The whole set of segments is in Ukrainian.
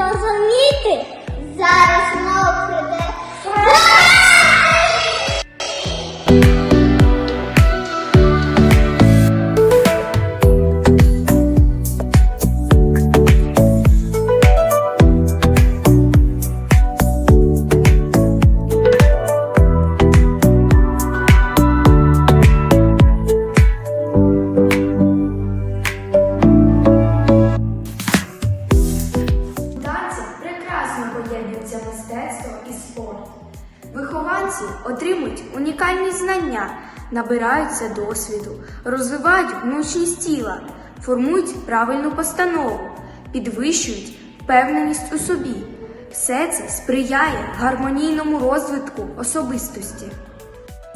зрозуміти зараз. Отримують унікальні знання, набираються досвіду, розвивають гнучність тіла, формують правильну постанову, підвищують впевненість у собі. Все це сприяє гармонійному розвитку особистості.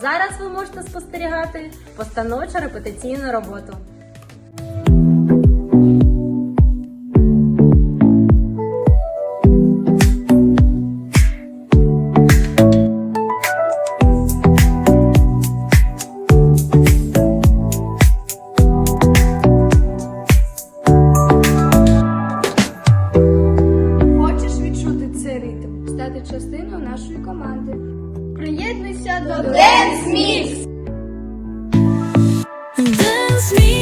Зараз ви можете спостерігати постановчо репетиційну роботу. команди. Приєднуйся до Dance Mix! Dance Mix!